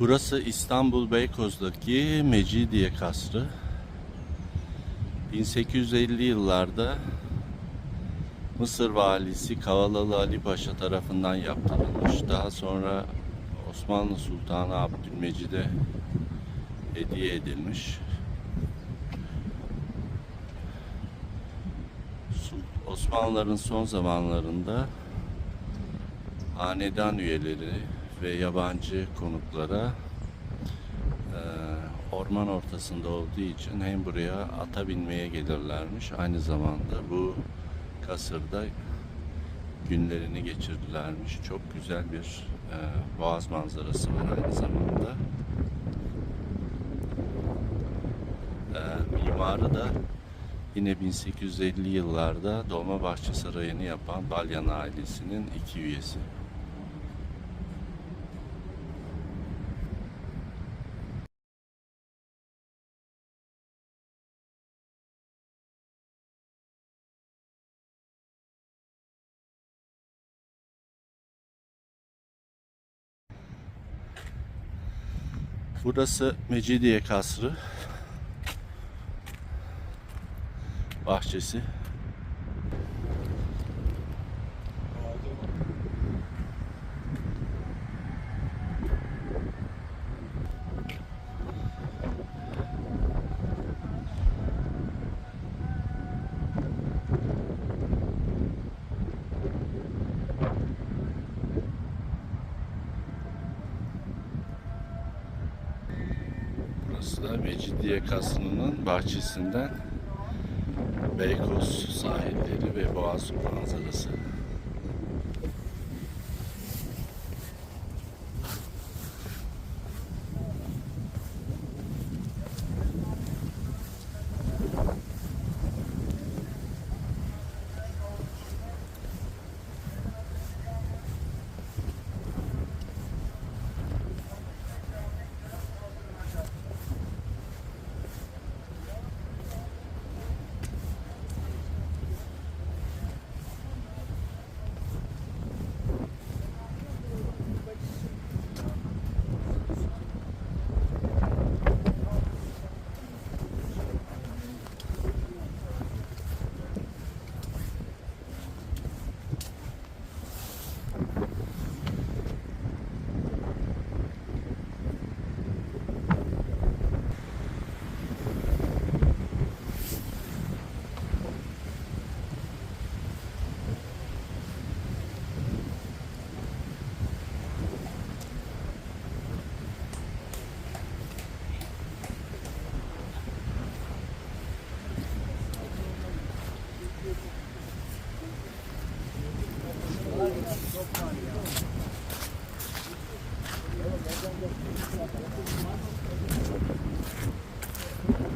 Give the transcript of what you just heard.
Burası İstanbul Beykoz'daki Mecidiye Kasrı. 1850 yıllarda Mısır valisi Kavalalı Ali Paşa tarafından yaptırılmış. Daha sonra Osmanlı Sultanı Abdülmecid'e hediye edilmiş. Osmanlıların son zamanlarında hanedan üyeleri ve yabancı konuklara eee, orman ortasında olduğu için hem buraya ata binmeye gelirlermiş aynı zamanda bu kasırda günlerini geçirdilermiş. Çok güzel bir eee, boğaz manzarası var aynı zamanda. Eee, mimarı da yine 1850 yıllarda Dolmabahçe Sarayı'nı yapan Balyan ailesinin iki üyesi. Burası Mecidiye Kasrı. Bahçesi. Burası da Mecidiye Kasrı'nın bahçesinden Beykoz sahilleri ve Boğaz manzarası. Thank you.